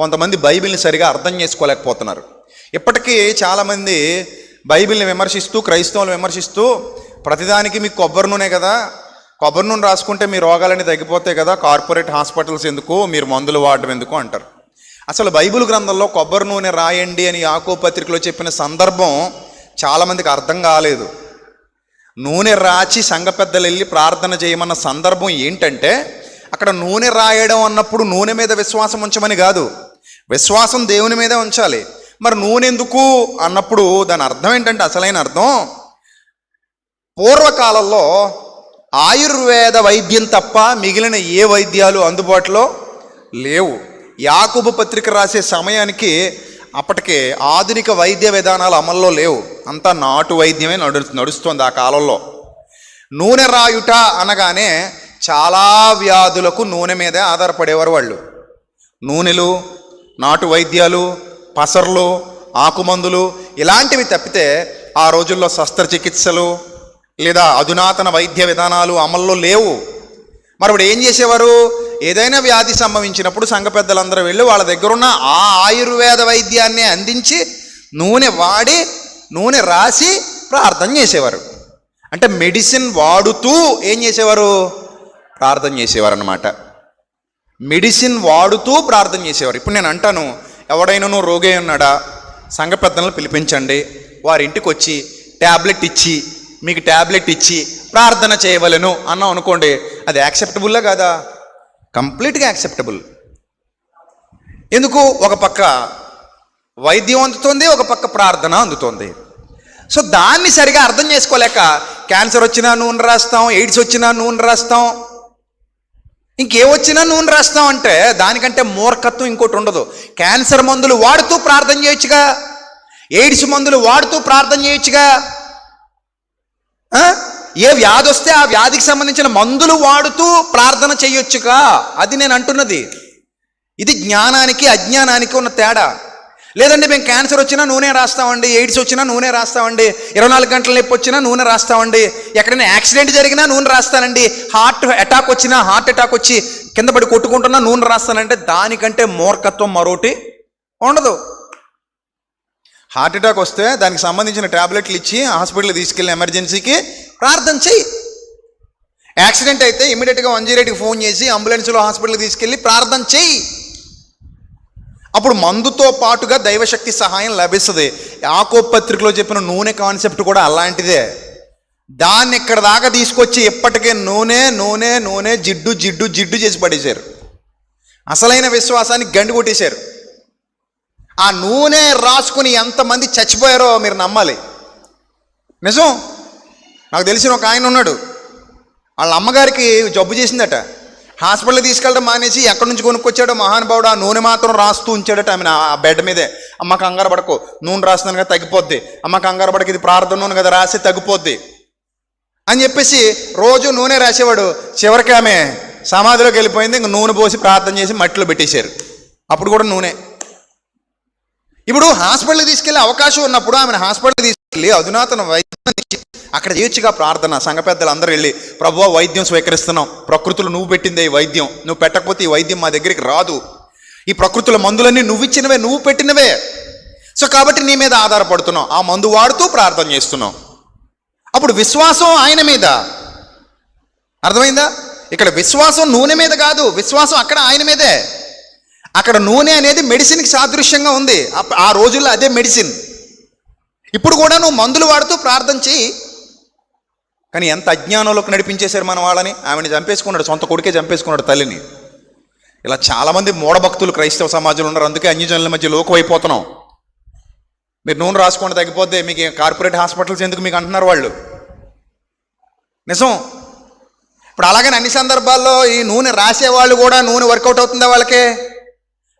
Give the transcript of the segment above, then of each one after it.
కొంతమంది బైబిల్ని సరిగా అర్థం చేసుకోలేకపోతున్నారు. ఇప్పటికీ చాలామంది బైబిల్ని విమర్శిస్తూ క్రైస్తవులు విమర్శిస్తూ ప్రతిదానికి మీకు కొబ్బరి నూనె కదా కొబ్బరి నూనె రాసుకుంటే మీ రోగాలన్నీ తగ్గిపోతాయి కదా కార్పొరేట్ హాస్పిటల్స్ ఎందుకు మీరు మందులు వాడడం ఎందుకు అంటారు. అసలు బైబిల్ గ్రంథంలో కొబ్బరి నూనె రాయండి అని యాకో పత్రికలో చెప్పిన సందర్భం చాలామందికి అర్థం కాలేదు. నూనె రాచి సంఘ పెద్దలు వెళ్ళి ప్రార్థన చేయమన్న సందర్భం ఏంటంటే అక్కడ నూనె రాయడం అన్నప్పుడు నూనె మీద విశ్వాసం ఉంచమని కాదు. విశ్వాసం దేవుని మీదే ఉంచాలి. మరి నూనె ఎందుకు అన్నప్పుడు దాని అర్థం ఏంటంటే అసలైన అర్థం? పూర్వకాలంలో ఆయుర్వేద వైద్యం తప్ప మిగిలిన ఏ వైద్యాలు అందుబాటులో లేవు. యాకుబు పత్రిక రాసే సమయానికి అప్పటికే ఆధునిక వైద్య విధానాలు అమల్లో లేవు. అంతా నాటు వైద్యమే నడు నడుస్తుంది ఆ కాలంలో. నూనె రాయుట అనగానే చాలా వ్యాధులకు నూనె మీదే ఆధారపడేవారు వాళ్ళు. నూనెలు నాటు వైద్యాలు పసర్లు ఆకుమందులు ఇలాంటివి తప్పితే ఆ రోజుల్లో శస్త్రచికిత్సలు లేదా అధునాతన వైద్య విధానాలు అమల్లో లేవు. మరి ఏం చేసేవారు? ఏదైనా వ్యాధి సంభవించినప్పుడు సంఘ పెద్దలందరూ వెళ్ళి వాళ్ళ దగ్గర ఉన్న ఆ ఆయుర్వేద వైద్యాన్ని అందించి నూనె వాడి నూనె రాసి ప్రార్థన చేసేవారు. అంటే మెడిసిన్ వాడుతూ ఏం చేసేవారు? ప్రార్థన చేసేవారు అనమాట మెడిసిన్ వాడుతూ ప్రార్థన చేసేవారు. ఇప్పుడు నేను అంటాను ఎవడైనాను రోగే ఉన్నాడా? సంఘ పెద్దలను పిలిపించండి. వారి ఇంటికి వచ్చి ట్యాబ్లెట్ ఇచ్చి మీకు ట్యాబ్లెట్ ఇచ్చి ప్రార్థన చేయవలను అన్నాం అనుకోండి అది యాక్సెప్టబుల్లా కాదా? కంప్లీట్గా యాక్సెప్టబుల్. ఎందుకు? ఒక పక్క వైద్యం అందుతుంది ఒక పక్క ప్రార్థన అందుతుంది. సో దాన్ని సరిగా అర్థం చేసుకోలేక క్యాన్సర్ వచ్చినా నూనె రాస్తాం ఎయిడ్స్ వచ్చినా నూనె రాస్తాం ఇంకే వచ్చినా నూనె రాస్తామంటే దానికంటే మూర్ఖత్వం ఇంకోటి ఉండదు. క్యాన్సర్ మందులు వాడుతూ ప్రార్థన చేయొచ్చుగా? ఎయిడ్స్ మందులు వాడుతూ ప్రార్థన చేయొచ్చుగా? ఏ వ్యాధి వస్తే ఆ వ్యాధికి సంబంధించిన మందులు వాడుతూ ప్రార్థన చేయొచ్చుగా? అది నేను అంటున్నది. ఇది జ్ఞానానికి అజ్ఞానానికి ఉన్న తేడా. లేదండి మేము క్యాన్సర్ వచ్చినా నూనె రాస్తామండి ఎయిడ్స్ వచ్చినా నూనె రాస్తామండి ఇరవై నాలుగు గంటల నొప్పి వచ్చినా నూనె రాస్తామండి ఎక్కడైనా యాక్సిడెంట్ జరిగినా నూనె రాస్తానండి హార్ట్ అటాక్ వచ్చినా హార్ట్ అటాక్ వచ్చి కింద పడి కొట్టుకుంటున్నా నూనె రాస్తానంటే దానికంటే మూర్ఖత్వం మరోటి ఉండదు. హార్ట్ అటాక్ వస్తే దానికి సంబంధించిన ట్యాబ్లెట్లు ఇచ్చి హాస్పిటల్ తీసుకెళ్ళి ఎమర్జెన్సీకి ప్రార్థన చెయ్యి. యాక్సిడెంట్ అయితే ఇమీడియట్గా వన్ జీరో ఎయిట్కి ఫోన్ చేసి అంబులెన్స్లో హాస్పిటల్కి తీసుకెళ్ళి ప్రార్థన చెయ్యి. అప్పుడు మందుతో పాటుగా దైవశక్తి సహాయం లభిస్తుంది. యాకో పత్రికలో చెప్పిన నూనె కాన్సెప్ట్ కూడా అలాంటిదే. దాన్ని ఇక్కడ దాకా తీసుకొచ్చి ఇప్పటికే నూనె నూనె నూనె జిడ్డు జిడ్డు జిడ్డు చేసి పడేశారు. అసలైన విశ్వాసాన్ని గండి కొట్టేశారు. ఆ నూనె రాసుకుని ఎంతమంది చచ్చిపోయారో మీరు నమ్మాలి. నిజం? నాకు తెలిసిన ఒక ఆయన ఉన్నాడు. వాళ్ళ అమ్మగారికి జబ్బు చేసిందట. హాస్పిటల్ తీసుకెళ్ళడం మానేసి ఎక్కడి నుంచి కొనుక్కొచ్చాడో మహానుభావుడు ఆ నూనె మాత్రం రాస్తూ ఉంచాడట ఆమె ఆ బెడ్ మీదే. అమ్మ కంగారు పడకు నూనె రాస్తున్నాను కదా తగ్గిపోద్ది. అమ్మ కంగారు పడక ఇది ప్రార్థన నూనె కదా రాసి తగ్గిపోద్ది. అని చెప్పేసి రోజు నూనె రాసేవాడు. చివరికి ఆమె సమాధిలోకి వెళ్ళిపోయింది ఇంక నూనె పోసి ప్రార్థన చేసి మట్టిలో పెట్టేశారు. అప్పుడు కూడా నూనె. ఇప్పుడు హాస్పిటల్కి తీసుకెళ్ళే అవకాశం ఉన్నప్పుడు ఆమెను హాస్పిటల్కి తీసుకెళ్ళి అధునాతన వైద్యం అక్కడ చేయొచ్చుగా ప్రార్థన సంఘ పెద్దలు అందరూ వెళ్ళి ప్రభువ వైద్యం స్వీకరిస్తున్నాం. ప్రకృతులు నువ్వు పెట్టిందే ఈ వైద్యం. నువ్వు పెట్టకపోతే ఈ వైద్యం మా దగ్గరికి రాదు. ఈ ప్రకృతుల మందులన్నీ నువ్వు ఇచ్చినవే నువ్వు పెట్టినవే. సో కాబట్టి నీ మీద ఆధారపడుతున్నావు ఆ మందు వాడుతూ ప్రార్థన చేస్తున్నావు అప్పుడు విశ్వాసం ఆయన మీద. అర్థమైందా? ఇక్కడ విశ్వాసం నూనె మీద కాదు విశ్వాసం అక్కడ ఆయన మీదే. అక్కడ నూనె అనేది మెడిసిన్కి సాదృశ్యంగా ఉంది. ఆ రోజుల్లో అదే మెడిసిన్. ఇప్పుడు కూడా నువ్వు మందులు వాడుతూ ప్రార్థన చెయ్యి కానీ ఎంత అజ్ఞానంలోకి నడిపించేశారు మన వాళ్ళని? ఆమెను చంపేసుకున్నాడు సొంత కొడుకే చంపేసుకున్నాడు తల్లిని. ఇలా చాలామంది మూఢభక్తులు క్రైస్తవ సమాజంలో ఉన్నారు. అందుకే అన్యజనుల మధ్య లోకమైపోతున్నాం మీరు నూనె రాసుకోండి తగ్గిపోతే మీకు కార్పొరేట్ హాస్పిటల్స్ ఎందుకు మీకు అంటున్నారు వాళ్ళు? నిజం? ఇప్పుడు అలాగని అన్ని సందర్భాల్లో ఈ నూనె రాసేవాళ్ళు కూడా నూనె వర్కౌట్ అవుతుందా వాళ్ళకే?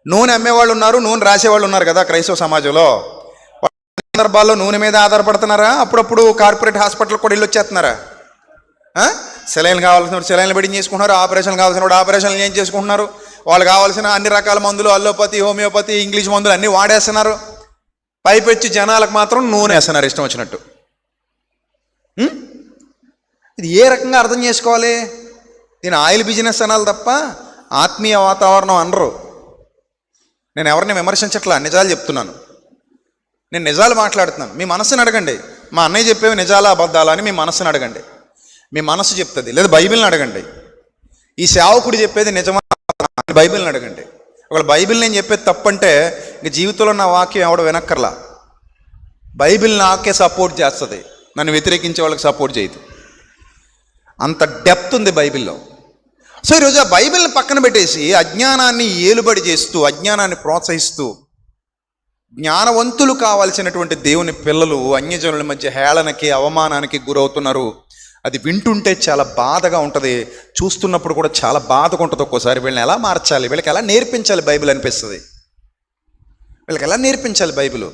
నూనె అమ్మేవాళ్ళు ఉన్నారు నూనె రాసేవాళ్ళు ఉన్నారు కదా క్రైస్తవ సమాజంలో. సందర్భాల్లో నూనె మీద ఆధారపడుతున్నారా? అప్పుడప్పుడు కార్పొరేట్ హాస్పిటల్ కూడా ఇల్లు వచ్చేస్తున్నారా? సెలైన్ కావాల్సిన సెలైన్లు బెడింగ్ చేసుకుంటున్నారు ఆపరేషన్ కావాల్సిన వాడు ఆపరేషన్లు ఏం చేసుకుంటున్నారు? వాళ్ళు కావాల్సిన అన్ని రకాల మందులు అల్లోపతి హోమియోపతి ఇంగ్లీష్ మందులు అన్నీ వాడేస్తున్నారు. పైపెచ్చి జనాలకు మాత్రం నూనె వేస్తున్నారు ఇష్టం వచ్చినట్టు. ఇది ఏ రకంగా అర్థం చేసుకోవాలి? దీని ఆయిల్ బిజినెస్ అనాలి తప్ప ఆత్మీయ వాతావరణం అనరు. నేను ఎవరిని విమర్శించట్లా? నిజాలు చెప్తున్నాను. నేను నిజాలు మాట్లాడుతున్నాను. మీ మనసుని అడగండి. మా అన్నయ్య చెప్పేవి నిజాలా అబద్ధాలా అని మీ మనసుని అడగండి. మీ మనసు చెప్తుంది లేదా బైబిల్ని అడగండి. ఈ సేవకుడు చెప్పేది నిజమా బైబిల్ని అడగండి. ఒకవేళ బైబిల్ నేను చెప్పేది తప్పంటే ఇంక జీవితంలో నా వాక్యం ఎవడ వినక్కర్లా. బైబిల్ నాకే సపోర్ట్ చేస్తుంది. నన్ను వ్యతిరేకించే వాళ్ళకి సపోర్ట్ చేయదు. అంత డెప్త్ ఉంది బైబిల్లో. సో ఈరోజు ఆ బైబిల్ని పక్కన పెట్టేసి అజ్ఞానాన్ని ఏలుబడి చేస్తూ అజ్ఞానాన్ని ప్రోత్సహిస్తూ జ్ఞానవంతులు కావాల్సినటువంటి దేవుని పిల్లలు అన్యజనుల మధ్య హేళనకి అవమానానికి గురవుతున్నారు. అది వింటుంటే చాలా బాధగా ఉంటుంది. చూస్తున్నప్పుడు కూడా చాలా బాధగా ఉంటుంది ఒక్కోసారి. వీళ్ళని ఎలా మార్చాలి? వీళ్ళకి ఎలా నేర్పించాలి బైబిల్ అనిపిస్తుంది? వీళ్ళకి ఎలా నేర్పించాలి బైబిల్?